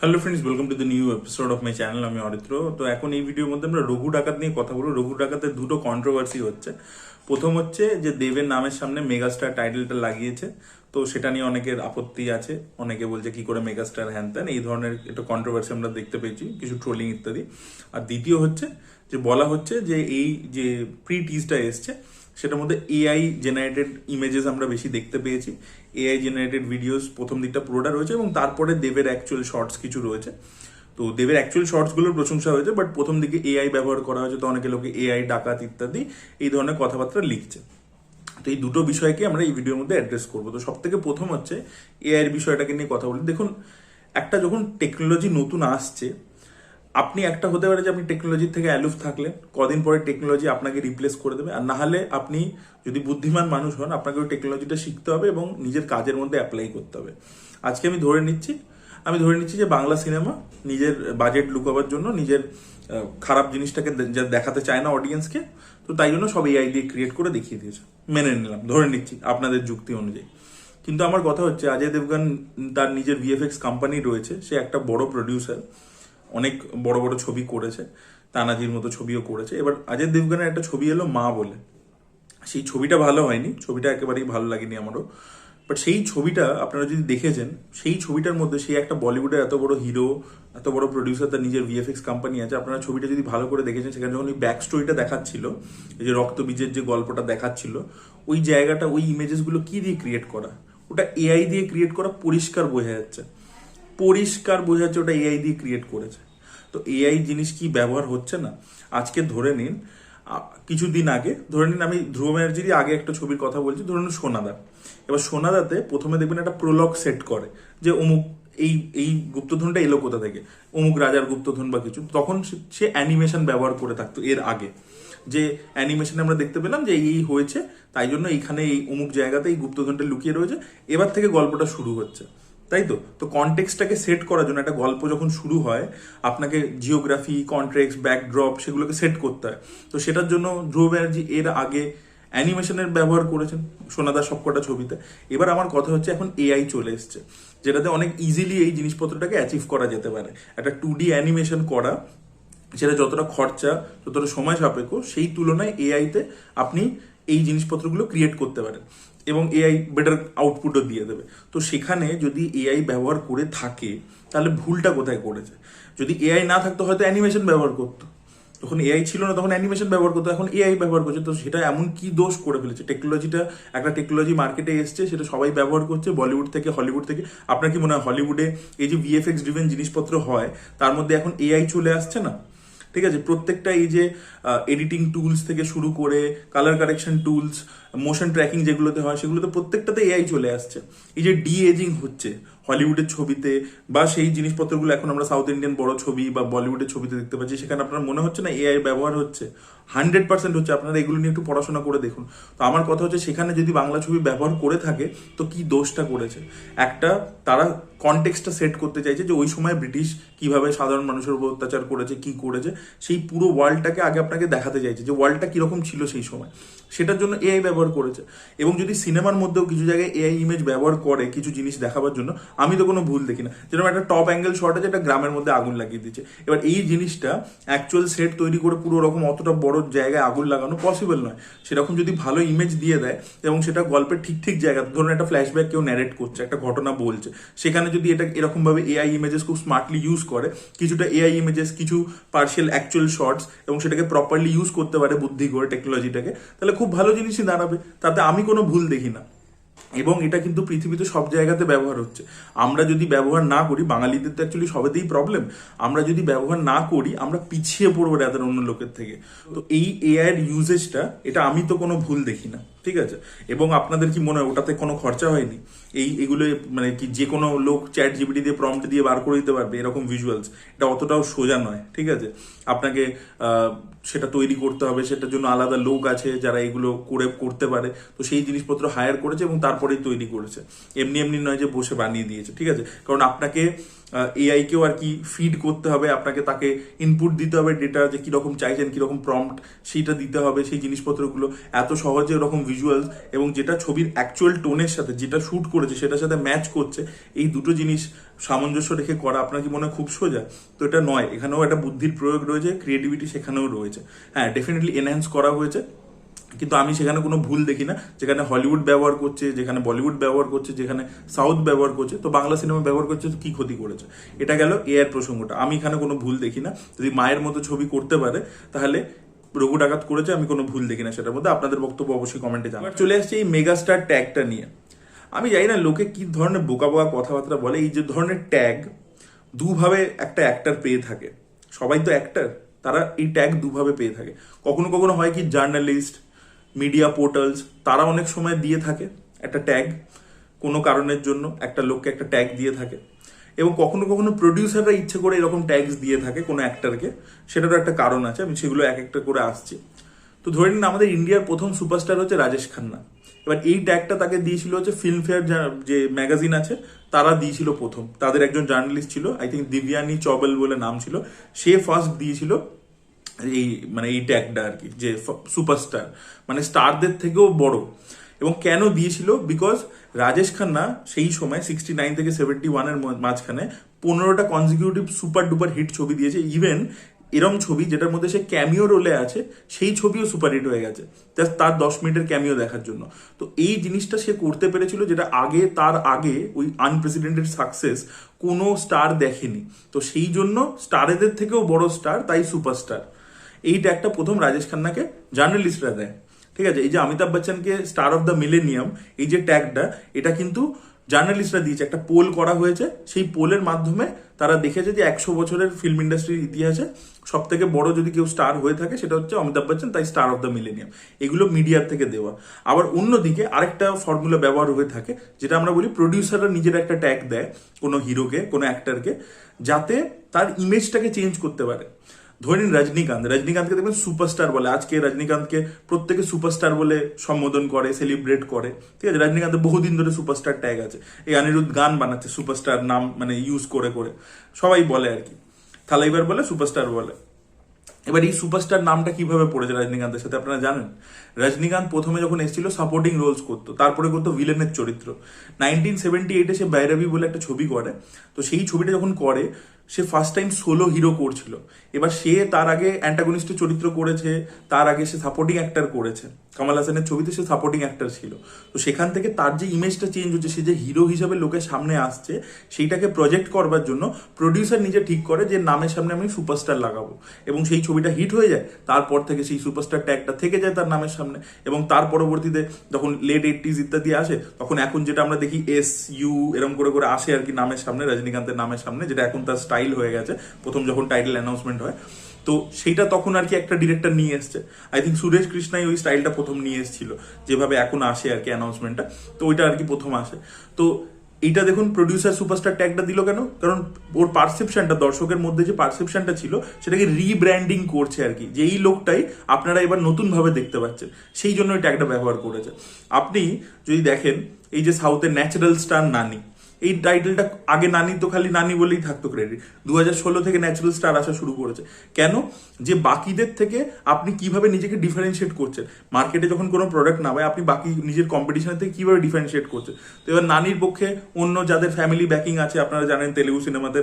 Hello friends welcome to the new episode of my channel আমি অরিত্র তো এখন এই ভিডিওর মধ্যে আমরা রঘু ডাকাত নিয়ে কথা বলব। রঘু ডাকাতের দুটো কন্ট্রোভার্সি হচ্ছে। প্রথম হচ্ছে যে দেবের নামের সামনে মেগাস্টার টাইটেলটা লাগিয়েছে। তো সেটা নিয়ে অনেকের আপত্তি আছে। অনেকে বলছে, কি করে মেগাস্টার হ্যান ত্যান? এই ধরনের একটা কন্ট্রোভার্সি আমরা দেখতে পেয়েছি, কিছু ট্রোলিং ইত্যাদি। আর দ্বিতীয় হচ্ছে যে বলা হচ্ছে যে এই যে প্রি টিজটা এসছে, সেটার মধ্যে এআই জেনারেটেড ইমেজেস আমরা বেশি দেখতে পেয়েছি। এআই জেনারেটেড ভিডিওস প্রথম দিকটা পুরোটা রয়েছে এবং তারপরে দেবের অ্যাকচুয়াল শর্টস কিছু রয়েছে। তো দেবের অ্যাকচুয়াল শর্টসগুলোর প্রশংসা হয়েছে বাট প্রথম দিকে এআই ব্যবহার করা হয়েছে, তো অনেকে লোকে এআই ডাকাত ইত্যাদি এই ধরনের কথাবার্তা লিখছে। তো এই দুটো বিষয়কে আমরা এই ভিডিওর মধ্যে অ্যাড্রেস করব। তো সব থেকে প্রথম হচ্ছে এআই এর বিষয়টাকে নিয়ে কথা বলি। দেখুন, একটা যখন টেকনোলজি নতুন আসছে আপনি একটা হতে পারে যে আপনি টেকনোলজির থেকে অ্যালুফ থাকলেন, কদিন পরে টেকনোলজি আপনাকে রিপ্লেস করে দেবে, আর না হলে আপনি যদি বুদ্ধিমান মানুষ হন, আপনাকে ওই টেকনোলজিটা শিখতে হবে এবং নিজের কাজের মধ্যে অ্যাপ্লাই করতে হবে। আজকে আমি ধরে নিচ্ছি, আমি ধরে নিচ্ছি যে বাংলা সিনেমা নিজের বাজেট লুকাবার জন্য, নিজের খারাপ জিনিসটাকে দেখাতে চায় না অডিয়েন্সকে তো তাই জন্য সব এআই দিয়ে ক্রিয়েট করে দেখিয়ে দিয়েছে। মেনে নিলাম, ধরে নিচ্ছি আপনাদের যুক্তি অনুযায়ী। কিন্তু আমার কথা হচ্ছে অজয় দেবগান তার নিজের ভিএফএক্স কোম্পানি রয়েছে, সে একটা বড় প্রডিউসার অনেক বড় বড় ছবি করেছে, তানাজির মতো ছবিও করেছে। এবার অজয় দেবগানের একটা ছবি এলো মা বলে। সেই ছবিটা ভালো হয়নি, ছবিটা একেবারেই ভালো লাগেনি আমারও। বাট সেই ছবিটা আপনারা যদি দেখেছেন, সেই ছবিটার মধ্যে সেই একটা বলিউডের এত বড় হিরো, এত বড় প্রডিউসার তার নিজের ভিএফএক্স কোম্পানি আছে, আপনারা ছবিটা যদি ভালো করে দেখেছেন, সেখানে যখন ওই ব্যাক স্টোরিটা দেখাচ্ছিল যে রক্তবীজের যে গল্পটা দেখাচ্ছিল, ওই জায়গাটা, ওই ইমেজেসগুলো কি দিয়ে ক্রিয়েট করা? ওটা এআই দিয়ে ক্রিয়েট করা পরিষ্কার বোঝা যাচ্ছে। পরিষ্কার বোঝা যাচ্ছে ওটা এআই দিয়ে ক্রিয়েট করেছে। তো এআই জিনিস কি ব্যবহার হচ্ছে না? আজকে ধরে নিন কিছুদিন আগে, ধরে নিন আমি ধ্রুব ব্যানার্জিরই আগে একটা ছবির কথা বলছি, ধরে নিন সোনাদা। এবার সোনাদাতে প্রথমে দেখবেন একটা প্রলগ সেট করে, যে অমুক এই এই গুপ্তধনটা এলো কোথা থেকে? অমুক রাজার গুপ্তধন বা কিছু। তখন সে- অ্যানিমেশন ব্যবহার করে থাকতো এর আগে। যে অ্যানিমেশনে আমরা দেখতে পেলাম যে এই হয়েছে, তাই জন্য এইখানে এই অমুক জায়গাতে এই গুপ্তধনটা লুকিয়ে রয়েছে। এবার থেকে গল্পটা শুরু হচ্ছে। তাই তো? তো কনটেক্সটাকে সেট করার জন্য একটা গল্প যখন শুরু হয়, আপনাকে জিওগ্রাফি কন্ট্রেক্স ব্যাকড্রপ সেগুলোকে সেট করতে হয়। তো সেটার জন্য ধ্রুব ব্যানার্জি এর আগে অ্যানিমেশনের ব্যবহার করেছেন সোনাদা সবকটা ছবিতে। এবার আমার কথা হচ্ছে এখন এআই চলে এসছে, যেটাতে অনেক ইজিলি এই জিনিসপত্রটাকে অ্যাচিভ করা যেতে পারে। একটা টু ডি অ্যানিমেশন করা, সেটা যতটা খরচা, যতটা সময় সাপেক্ষ, সেই তুলনায় এআইতে আপনি এই জিনিসপত্রগুলো ক্রিয়েট করতে পারেন। এবং এআই বেটার আউটপুটও দিয়ে দেবে। তো সেখানে যদি এআই ব্যবহার করে থাকে, তাহলে ভুলটা কোথায় করেছে? যদি এআই না থাকতো, হয়তো অ্যানিমেশন ব্যবহার করতো। তখন এআই ছিল না, তখন অ্যানিমেশন ব্যবহার করতো, এখন এআই ব্যবহার করছে। তো সেটা এমন কি দোষ করে ফেলেছে? টেকনোলজিটা একটা টেকনোলজি মার্কেটে এসছে, সেটা সবাই ব্যবহার করছে বলিউড থেকে হলিউড থেকে। আপনার কি মনে হয় হলিউডে এই যে ভিএফএক্স ড্রিভেন জিনিসপত্র হয়, তার মধ্যে এখন এআই চলে আসছে না? ঠিক আছে? প্রত্যেকটা এই যে এডিটিং টুলস থেকে শুরু করে colour correction tools motion tracking যেগুলোতে হয়, সেগুলোতে প্রত্যেকটাতে এআই চলে আসছে। এই যে ডি এজিং হচ্ছে হলিউডের ছবিতে বা সেই জিনিসপত্রগুলো এখন আমরা সাউথ ইন্ডিয়ান বড় ছবি বা বলিউডের ছবিতে দেখতে পাচ্ছি, সেখানে আপনার মনে হচ্ছে না এআই ব্যবহার হচ্ছে? হান্ড্রেড পার্সেন্ট হচ্ছে, আপনারা এগুলো নিয়ে একটু পড়াশোনা করে দেখুন। তো আমার কথা হচ্ছে, সেখানে যদি বাংলা ছবি ব্যবহার করে থাকে, তো কি দোষটা করেছে? একটা, তারা কনটেক্সটা সেট করতে চাইছে যে ওই সময় ব্রিটিশ কীভাবে সাধারণ মানুষের উপর অত্যাচার করেছে, কি করেছে, সেই পুরো ওয়ার্ল্ডটাকে আগে আপনাকে দেখাতে চাইছে যে ওয়ার্ল্ডটা কীরকম ছিল সেই সময়। সেটার জন্য এআই ব্যবহার করেছে। এবং যদি সিনেমার মধ্যেও কিছু জায়গায় এআই ইমেজ ব্যবহার করে কিছু জিনিস দেখাবার জন্য, আমি তো কোনো ভুল দেখি না। যেরকম একটা টপ অ্যাঙ্গেল শট আছে, একটা গ্রামের মধ্যে আগুন লাগিয়ে দিচ্ছে। এবার এই জিনিসটা অ্যাকচুয়াল সেট তৈরি করে পুরো রকম অতটা বড় জায়গায় আগুন লাগানো পসিবল নয়। সেরকম যদি ভালো ইমেজ দিয়ে দেয়, এবং সেটা গল্পের ঠিক ঠিক জায়গা, ধরুন একটা ফ্ল্যাশব্যাক কেউ ন্যারেট করছে, একটা ঘটনা বলছে। সেখানে যদি এটা এরকমভাবে এআই ইমেজেস খুব স্মার্টলি ইউজ করে, কিছুটা এআই ইমেজেস কিছু পার্শিয়াল অ্যাকচুয়াল শর্টস এবং সেটাকে প্রপারলি ইউজ করতে পারে বুদ্ধি করে টেকনোলজিটাকে তাহলে খুব ভালো জিনিসই দাঁড়াবে, তাতে আমি কোনো ভুল দেখি না। এবং এটা কিন্তু পৃথিবীতে সব জায়গাতে ব্যবহার হচ্ছে। আমরা যদি ব্যবহার না করি, বাঙালিদের তো অ্যাকচুয়ালি সবেতেই প্রবলেম আমরা যদি ব্যবহার না করি, আমরা পিছিয়ে পড়ব রাতের অন্য লোকের থেকে। তো এই এআইয়ের ইউজেজটা এটা আমি তো কোনো ভুল দেখি না। ঠিক আছে? এবং আপনাদের কি মনে হয়, ওটাতে কোনো খরচা হয়নি? এই, এগুলো মানে কি যে কোনো লোক চ্যাট জিবিটি দিয়ে প্রম্পট দিয়ে বার করে দিতে পারবে, এরকম ভিজুয়ালস এটা অতটাও সোজা নয়, ঠিক আছে? আপনাকে সেটা তৈরি করতে হবে, সেটার জন্য আলাদা লোক আছে যারা এগুলো করে, করতে পারে। তো সেই জিনিসপত্র হায়ার করেছে এবং তারপরেই তৈরি করেছে। এমনি এমনি নয় যে বসে বানিয়ে দিয়েছে, ঠিক আছে? কারণ আপনাকে এআই কেও আর কি ফিড করতে হবে, আপনাকে তাকে ইনপুট দিতে হবে ডেটা যে কীরকম চাইছেন, কীরকম প্রম্পট সেইটা দিতে হবে, সেই জিনিসপত্রগুলো। এত সহজে ওরকম ভিজুয়ালস এবং যেটা ছবির অ্যাকচুয়াল টোনের সাথে, যেটা শ্যুট করেছে, সেটার সাথে ম্যাচ করছে, এই দুটো জিনিস সামঞ্জস্য রেখে করা আপনার কি মনে হয় খুব সোজা? তো এটা নয়, এখানেও একটা বুদ্ধির প্রয়োগ রয়েছে ক্রিয়েটিভিটি সেখানেও রয়েছে। হ্যাঁ ডেফিনেটলি এনহ্যান্স করা হয়েছে। কিন্তু আমি সেখানে কোনো ভুল দেখি না। যেখানে হলিউড ব্যবহার করছে, যেখানে বলিউড ব্যবহার করছে, যেখানে সাউথ ব্যবহার করছে, তো বাংলা সিনেমা ব্যবহার করছে তো কি ক্ষতি করেছে? এটা গেল এআর প্রসঙ্গটা। আমি এখানে কোনো ভুল দেখি না। যদি মায়ের মতো ছবি করতে পারে, তাহলে রঘু ডাকাত করেছে, আমি কোনো ভুল দেখি না সেটার মধ্যে। আপনাদের বক্তব্য অবশ্যই কমেন্টে জানাবেন। চলে আসছে এই মেগাস্টার ট্যাগটা নিয়ে। আমি জানি না লোকে কি ধরনের বোকা বোকা কথাবার্তা বলে। এই যে ধরনের ট্যাগ দুভাবে একটা অ্যাক্টার পেয়ে থাকে। সবাই তো অ্যাক্টার তারা এই ট্যাগ দুভাবে পেয়ে থাকে। কখনো কখনো হয় কি জার্নালিস্ট মিডিয়া পোর্টালস তারা অনেক সময় দিয়ে থাকে একটা ট্যাগ কোনো কারণের জন্য একটা লোককে একটা ট্যাগ দিয়ে থাকে। এবং কখনো কখনো প্রডিউসাররা ইচ্ছে করে এরকম ট্যাগস দিয়ে থাকে কোনো অ্যাক্টারকে সেটারও একটা কারণ আছে, আমি সেগুলো এক একটা করে আসছি। তো ধরে নিন, আমাদের ইন্ডিয়ার প্রথম সুপারস্টার হচ্ছে রাজেশ খান্না। এবার এই ট্যাগটা তাকে দিয়েছিল হচ্ছে ফিল্মফেয়ার যে ম্যাগাজিন আছে, তারা দিয়েছিল প্রথম। তাদের একজন জার্নালিস্ট ছিল আই থিঙ্ক দিব্যানী চবেল বলে নাম ছিল। সে ফার্স্ট দিয়েছিল এই মানে এই ট্যাগটা আর কি, যে সুপারস্টার মানে স্টারদের থেকেও বড়। এবং কেন দিয়েছিল? বিকজ রাজেশ খান্না সেই সময় সিক্সটি নাইন থেকে সেভেন্টি ওয়ানের মাঝখানে পনেরোটা কনজিকিউটিভ সুপার ডুপার হিট ছবি দিয়েছে। ইভেন এরম ছবি যেটার মধ্যে সে ক্যামিও রোলে আছে, সেই ছবিও সুপার হিট হয়ে গেছে। জাস্ট তার দশ মিনিটের ক্যামিও দেখার জন্য। তো এই জিনিসটা সে করতে পেরেছিল যেটা আগে, তার আগে ওই আনপ্রেসিডেন্টেড সাকসেস কোনো স্টার দেখেনি। তো সেই জন্য স্টারেদের থেকেও বড় স্টার তাই সুপারস্টার এই ট্যাগটা প্রথম রাজেশ খান্নাকে জার্নালিস্টরা দেয়। ঠিক আছে? এই যে অমিতাভ বচ্চনকে স্টার অফ দ্য মিলেনিয়াম এই যে ট্যাগটা এটা কিন্তু জার্নালিস্টরা দিয়েছে। একটা পোল করা হয়েছে। সেই পোলের মাধ্যমে তারা দেখেছে যে একশো বছরের ফিল্ম ইন্ডাস্ট্রির ইতিহাসে সব থেকে বড় যদি কেউ স্টার হয়ে থাকে, সেটা হচ্ছে অমিতাভ বচ্চন, তাই স্টার অফ দ্য মিলেনিয়াম এগুলো মিডিয়ার থেকে দেওয়া। আবার অন্যদিকে আরেকটা ফর্মুলা ব্যবহার হয়ে থাকে, যেটা আমরা বলি প্রডিউসাররা নিজের একটা ট্যাগ দেয় কোনো হিরোকে কোনো অ্যাক্টারকে যাতে তার ইমেজটাকে চেঞ্জ করতে পারে। ধরে নিন রজনীকান্ত, রজনীকান্তকে দেখবেন সুপারস্টার বলে, আজকে রজনীকান্তকে প্রত্যেকে সুপারস্টার বলে সম্বোধন করে সেলিব্রেট করে, ঠিক আছে? রজনীকান্তের বহুদিন ধরে সুপারস্টার ট্যাগ আছে। এই অনিরুদ্ধ গান বানাচ্ছে সুপারস্টার নাম মানে ইউজ করে করে। সবাই বলে আর কি। থালাইবার বলে সুপারস্টার বলে। এবার এই সুপারস্টার নামটা কীভাবে পড়েছে রজনীকান্তের সাথে আপনারা জানেন? রজনীকান্ত প্রথমে যখন এসেছিল সাপোর্টিং রোলস করতো, তারপরে করতো ভিলেনের চরিত্র। নাইনটিন সেভেন্টি এইটে সে বাইরাবি বলে একটা ছবি করে, তো সেই ছবিটা যখন করে সে ফার্স্ট টাইম সোলো হিরো করছিল। এবার সে তার আগে অ্যান্টাগনিস্টের চরিত্র করেছে, তার আগে সে সাপোর্টিং অ্যাক্টার করেছে। কামাল হাসানের ছবিতে সে সাপোর্টিং অ্যাক্টার ছিল। তো সেখান থেকে তার যে ইমেজটা চেঞ্জ হচ্ছে, সে যে হিরো হিসাবে লোকের সামনে আসছে, সেইটাকে প্রজেক্ট করবার জন্য প্রডিউসার নিজে ঠিক করে যে, নামের সামনে আমি সুপারস্টার লাগাবো। এবং সেই ছবিটা হিট হয়ে যায়। তারপর থেকে সেই সুপারস্টার ট্যাগটা থেকে যায় তার নামের সামনে। এবং তার পরবর্তীতে যখন লেট এইটিজ ইত্যাদি আসে, তখন এখন যেটা আমরা দেখি এস ইউ এরকম করে করে আসে আর কি নামের সামনে, রজনীকান্তের নামের সামনে, যেটা এখন তার স্টাইল হয়ে গেছে। প্রথম যখন টাইটেল অ্যানাউন্সমেন্ট হয়। তো সেইটা তখন আর কি একটা ডিরেক্টর নিয়ে এসছে। আই থিঙ্ক সুরেশ কৃষ্ণাই ওই স্টাইলটা প্রথম নিয়ে এসেছিল। যেভাবে এখন আসে আর কি অ্যানাউন্সমেন্টটা তো ওইটা আর কি প্রথম আসে। তো এইটা দেখুন প্রডিউসার সুপারস্টার ট্যাগটা দিল কেন? কারণ ওর পারসেপশনটা দর্শকের মধ্যে যে পারসেপশনটা ছিল, সেটাকে রিব্র্যান্ডিং করছে আর কি। যে এই লোকটাই আপনারা এবার নতুনভাবে দেখতে পাচ্ছেন। সেই জন্য ওই ট্যাগটা ব্যবহার করেছে। আপনি যদি দেখেন, এই যে সাউথের ন্যাচারাল স্টার নানি এই টাইটেলটা আগে নানি তো খালি নানি বলেই থাকতো ক্রেডিট দু ষোলো থেকে ন্যাচারাল স্টার আসা শুরু করেছে। কেন? যে বাকিদের থেকে আপনি কীভাবে নিজেকে ডিফারেন্সিয়েট করছেন? মার্কেটে যখন কোনো প্রোডাক্ট নামায়, আপনি বাকি নিজের কম্পিটিশনের থেকে কীভাবে ডিফারেন্সিয়েট করছেন? তো এবার নানির পক্ষে অন্য যাদের ফ্যামিলি ব্যাকিং আছে, আপনারা জানেন তেলেগু সিনেমাতে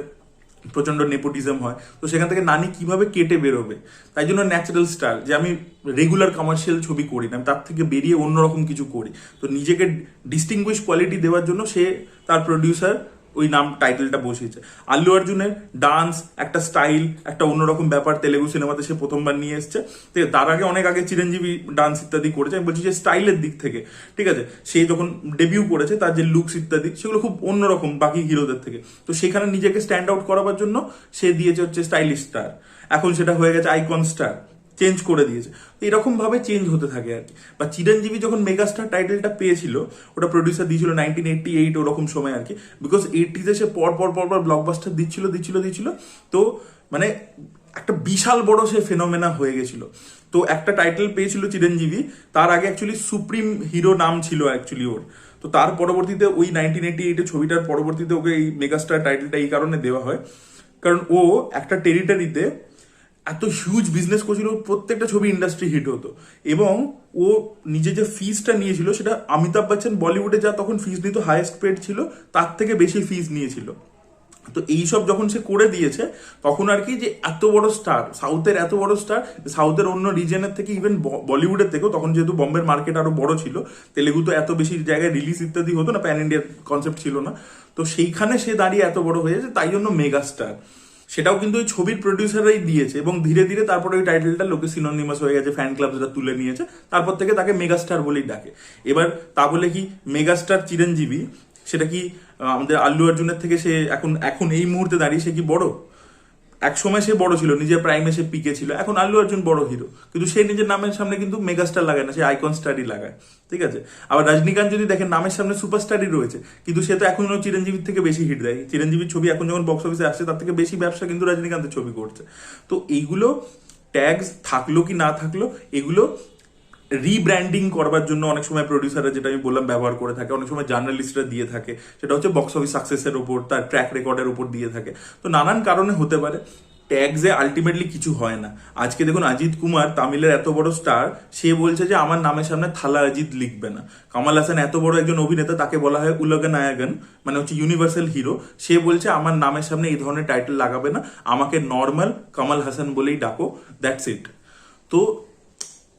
প্রচণ্ড নেপোটিজম হয়। তো সেখান থেকে নানি কীভাবে কেটে বেরোবে? তাই জন্য ন্যাচারাল স্টাইল যে আমি রেগুলার কমার্শিয়াল ছবি করি না তার থেকে বেরিয়ে অন্যরকম কিছু করি। তো নিজেকে ডিস্টিংগুইশ কোয়ালিটি দেওয়ার জন্য সে তার প্রডিউসার ওই নাম টাইটেলটা বসিয়েছে। আল্লু অর্জুনের ডান্স, একটা স্টাইল, একটা অন্যরকম ব্যাপার তেলেগু সিনেমাতে সে প্রথমবার নিয়ে এসছে। ঠিক আছে, তার আগে অনেক আগে চিরঞ্জীবী ডান্স ইত্যাদি করেছে। আমি বলছি যে স্টাইলের দিক থেকে, ঠিক আছে, সে যখন ডেবিউ করেছে, তার যে লুকস ইত্যাদি, সেগুলো খুব অন্যরকম বাকি হিরোদের থেকে। তো সেখানে নিজেকে স্ট্যান্ড আউট করাবার জন্য সে দিয়েছে হচ্ছে স্টাইলিশ স্টার এখন সেটা হয়ে গেছে আইকন স্টার চেঞ্জ করে দিয়েছে। এরকম ভাবে চেঞ্জ হতে থাকে আর কি। বা চিরঞ্জীবী যখন মেগাস্টার টাইটেলটা পেয়েছিল, ওটা প্রডিউসার দিয়েছিল নাইনটিন এইটটি এইট ওরকম সময় আর কি। বিকজ এইটিতে সে পর পর পর পর ব্লকবাস্টার দিচ্ছিল দিচ্ছিল দিচ্ছিল। তো মানে একটা বিশাল বড় সে ফেনোমেনা হয়ে গেছিল। তো একটা টাইটেল পেয়েছিল চিরঞ্জীবী, তার আগে অ্যাকচুয়ালি সুপ্রিম হিরো নাম ছিল অ্যাকচুয়ালি ওর। তো তার পরবর্তীতে ওই নাইনটিন এইটি এইটের ছবিটার পরবর্তীতে ওকে এই মেগাস্টার টাইটেলটা এই কারণে দেওয়া হয়। কারণ ও একটা টেরিটারিতে এত হিউজ বিজনেস করছিল, প্রত্যেকটা ছবি ইন্ডাস্ট্রি হিট হতো। এবং ও নিজে যে ফিজটা নিয়েছিল, সেটা অমিতাভ বচ্চন বলিউডে যা তখন ফিজ নিত হাইয়েস্ট পেড ছিল, তার থেকে বেশি ফিজ নিয়েছিল। তো এইসব যখন সে করে দিয়েছে, তখন আর কি যে এত বড় স্টার সাউথের এত বড় স্টার সাউথের অন্য রিজনের থেকে ইভেন বলিউডের থেকেও, তখন যেহেতু বম্বের মার্কেট আরও বড় ছিল তেলেগু তো এত বেশি জায়গায় রিলিজ ইত্যাদি হতো না প্যান ইন্ডিয়ার কনসেপ্ট ছিল না। তো সেইখানে সে দাঁড়িয়ে এত বড় হয়েছে তাই জন্য মেগা স্টার সেটাও কিন্তু ওই ছবির প্রডিউসাররাই দিয়েছে এবং ধীরে ধীরে তারপরে ওই টাইটেলটা লোকে সিনোনিমাস হয়ে গেছে ফ্যান ক্লাব যেটা তুলে নিয়েছে, তারপর থেকে তাকে মেগাস্টার বলেই ডাকে। এবার তা বলে কি মেগাস্টার চিরঞ্জীবী, সেটা কি আমাদের আল্লু অর্জুনের থেকে সে এখন এখন এই মুহূর্তে দাঁড়িয়ে সে কি বড়? এক সময় সে বড় ছিল, নিজের প্রাইমে সে পিকে ছিল। এখন আল্লু অর্জুন বড় হিরো কিন্তু সে নিজের নামের সামনে কিন্তু মেগাস্টার লাগায় না, সে আইকন স্টাডি লাগায়। ঠিক আছে? আবার রজনীকান্ত যদি দেখেন, নামের সামনে সুপারস্টারই রয়েছে, কিন্তু সে তো এখনও চিরঞ্জীবীর থেকে বেশি হিট দেয়। চিরঞ্জীবীর ছবি এখন যখন বক্স অফিসে আসছে, তার থেকে বেশি ব্যবসা কিন্তু রজনীকান্তের ছবি করছে। তো এইগুলো ট্যাগস থাকল কি না থাকল, এগুলো রিব্র্যান্ডিং করবার জন্য অনেক সময় প্রডিউসাররা যেটা আমি বললাম ব্যবহার করে থাকে, অনেক সময় জার্নালিস্টরা দিয়ে থাকে, সেটা হচ্ছে বক্স অফিস সাকসেসের উপর, তার ট্র্যাক রেকর্ডের উপর দিয়ে থাকে। তো নানান কারণে হতে পারে ট্যাগসে আলটিমেটলি কিছু হয় না। আজকে দেখুন অজিত কুমার, তামিলের এত বড় স্টার সে বলছে যে আমার নামের সামনে থালা অজিত লিখবে না। কামাল হাসান এত বড় একজন অভিনেতা, তাকে বলা হয় উলগা নায়াগন মানে হচ্ছে ইউনিভার্সাল হিরো সে বলছে, আমার নামের সামনে এই ধরনের টাইটেল লাগাবে না, আমাকে নর্মাল কামাল হাসান বলেই ডাকো দ্যাটস ইট তো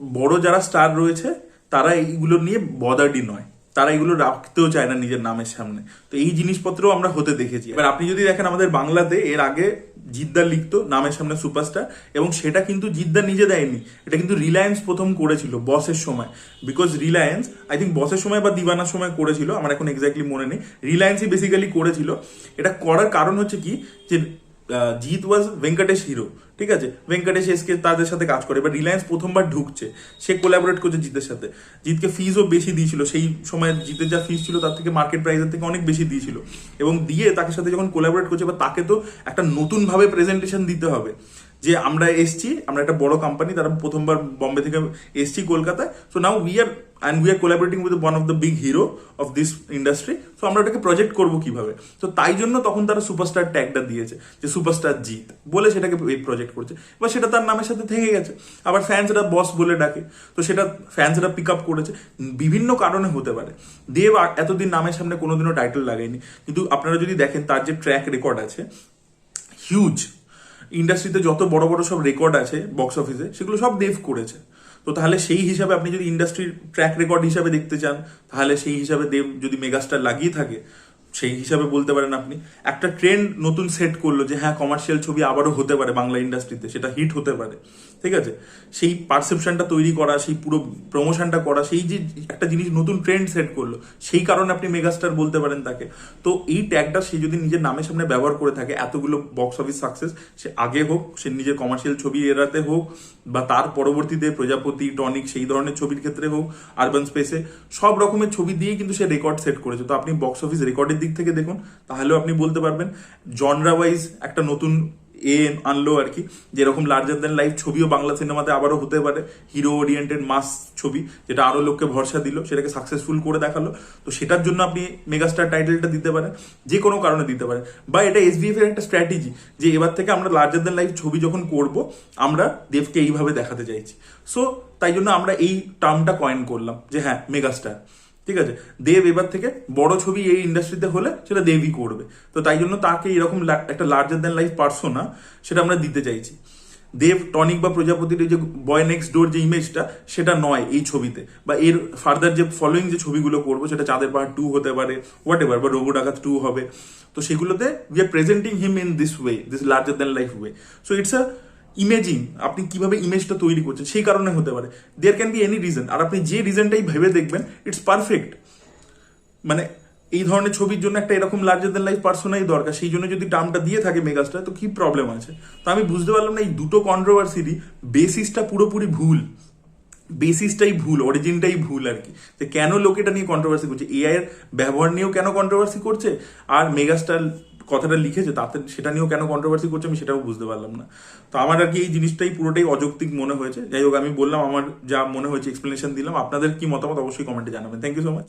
বড় যারা স্টার রয়েছে, তারা এইগুলো নিয়ে বদার্ডি নয়। তারা এগুলো রাখতেও চায় না নিজের নামের সামনে। তো এই জিনিসপত্রও আমরা হতে দেখেছি। এবার আপনি যদি দেখেন আমাদের বাংলাতে, এর আগে জিদ্দা লিখতো নামের সামনে সুপারস্টার এবং সেটা কিন্তু জিদ্দা নিজে দেয়নি। এটা কিন্তু রিলায়েন্স প্রথম করেছিল বসের সময়। বিকজ রিলায়েন্স আই থিঙ্ক বসের সময় বা দিবানার সময় করেছিল, আমার এখন এক্স্যাক্টলি মনে নেই। রিলায়েন্সই বেসিক্যালি করেছিল। এটা করার কারণ হচ্ছে কি? যে জিৎ ওয়াজ ভেঙ্কটেশ হিরো ঠিক আছে? ভেঙ্কটেশ এসকে তাদের সাথে কাজ করে, এবার রিলায়েন্স প্রথমবার ঢুকছে। সে কোলাবোরেট করছে জিতের সাথে। জিতকে ফিজও বেশি দিয়েছিল। সেই সময় জিতের যা ফিজ ছিল, তার থেকে মার্কেট প্রাইসের থেকে অনেক বেশি দিয়েছিল। এবং দিয়ে তাকে সাথে যখন কোলাবোরেট করছে বা তাকে তো একটা নতুনভাবে প্রেজেন্টেশন দিতে হবে। যে আমরা এসছি, আমরা একটা বড় কোম্পানি তারা প্রথমবার বম্বে থেকে এসছি কলকাতায়। So now we are and we are collaborating with one of the big hero of this industry so আমরা এটাকে প্রজেক্ট করব কীভাবে? তো তাই জন্য তখন তারা সুপারস্টার ট্যাগটা দিয়েছে, যে সুপারস্টার জিত বলে সেটাকে প্রজেক্ট করছে। এবার সেটা তার নামের সাথে থেকে গেছে। আবার ফ্যান্সরা বস বলে ডাকে। তো সেটা ফ্যান্সরা পিক আপ করেছে। বিভিন্ন কারণে হতে পারে। দেব এতদিন নামের সামনে কোনোদিনও টাইটেল লাগায়নি। কিন্তু আপনারা যদি দেখেন, তার যে ট্র্যাক রেকর্ড আছে হিউজ ইন্ডাস্ট্রিতে যত বড় বড় সব রেকর্ড আছে বক্স অফিসে সেগুলো সব দেভ করেছে। তো তাহলে সেই হিসাবে আপনি যদি ইন্ডাস্ট্রির ট্র্যাক রেকর্ড হিসাবে দেখতে চান, তাহলে সেই হিসাবে দেব যদি মেগাস্টার লাগিয়ে থাকে, সেই হিসাবে বলতে পারেন আপনি, একটা ট্রেন্ড নতুন সেট করল যে হ্যাঁ কমার্শিয়াল ছবি আবারও হতে পারে বাংলা ইন্ডাস্ট্রিতে সেটা হিট হতে পারে। ঠিক আছে? সেই পারসেপশনটা তৈরি করা, সেই পুরো প্রমোশনটা করা, সেই যে একটা জিনিস নতুন ট্রেন্ড সেট করল, সেই কারণে আপনি মেগাস্টার বলতে পারেন তাকে। তো এই ট্যাগটা সে যদি নিজের নামের সামনে ব্যবহার করে থাকে, এতগুলো বক্স অফিস সাকসেস সে আগে হোক, সে নিজের কমার্শিয়াল ছবি এড়াতে হোক, বা তার পরবর্তীতে প্রজাপতি, টনিক, সেই ধরনের ছবির ক্ষেত্রে হোক আরবান স্পেসে সব রকমের ছবি দিয়ে কিন্তু সে রেকর্ড সেট করেছে। তো আপনি বক্স অফিস রেকর্ডের দিক থেকে দেখুন, তাহলেও আপনি বলতে পারবেন জনরা ওয়াইজ একটা নতুন এ আনলো আর কি, যেরকম লার্জার দেন লাইফ ছবিও বাংলা সিনেমাতে আবারও হতে পারে হিরো ওরিয়েন্টেড মাস ছবি, যেটা আরও লোককে ভরসা দিল, সেটাকে সাকসেসফুল করে দেখাল। তো সেটার জন্য আপনি মেগাস্টার টাইটেলটা দিতে পারেন, যে কোনো কারণে দিতে পারেন। বা এটা এসবিএফ এর একটা স্ট্র্যাটেজি যে এবার থেকে আমরা লার্জার দেন লাইফ ছবি যখন করব, আমরা দেবকে এইভাবে দেখাতে চাইছি। সো তাই জন্য আমরা এই টার্মটা কয়েন করলাম, যে হ্যাঁ মেগাস্টার ঠিক আছে? দেব এবার থেকে বড় ছবি এই ইন্ডাস্ট্রিতে হলে সেটা দেবই করবে। তো তাই জন্য তাকে এরকম একটা লার্জার দ্যান লাইফ পার্সোনা সেটা আমরা দিতে চাইছি। দেব, টনিক বা প্রজাপতির যে বয় নেক্সট ডোর যে ইমেজটা সেটা নয় এই ছবিতে। বা এর ফার্দার যে ফলোয়িং যে ছবিগুলো করব, সেটা চাঁদের পাহাড় টু হতে পারে হোয়াট এভার বা রঘু ডাকাত টু হবে। তো সেগুলোতে we are presenting him in this way this larger than life way so it's a imaging আপনি কীভাবে ইমেজটা তৈরি করছেন, সেই কারণে হতে পারে। There can be any reason আর আপনি যে রিজনটাই ভেবে দেখবেন ইটস পারফেক্ট মানে এই ধরনের ছবির জন্য একটা এরকম লার্জার দেন লাইফ পার্সোনাই দরকার, সেই জন্য যদি টার্মটা দিয়ে থাকে মেগাস্টার তো কি প্রবলেম আছে? তো আমি বুঝতে পারলাম না, এই দুটো কন্ট্রোভার্সিরই বেসিসটা পুরোপুরি ভুল। বেসিসটাই ভুল অরিজিনটাই ভুল আর কি। তো কেন লোক এটা নিয়ে কন্ট্রোভার্সি করছে? এআই এর ব্যবহার নিয়েও কেন কন্ট্রোভার্সি করছে? আর মেগাস্টার কথাটা লিখেছে, তাতে সেটা নিয়েও কেন কন্ট্রোভার্সি করছে আমি সেটাও বুঝতে পারলাম না। তো আমার আর কি এই জিনিসটাই পুরোটাই অযৌক্তিক মনে হয়েছে। যাই হোক, আমি বললাম, আমার যা মনে হয়েছে এক্সপ্লেনেশন দিলাম। আপনাদের কি মতামত অবশ্যই কমেন্টে জানাবেন। Thank you so much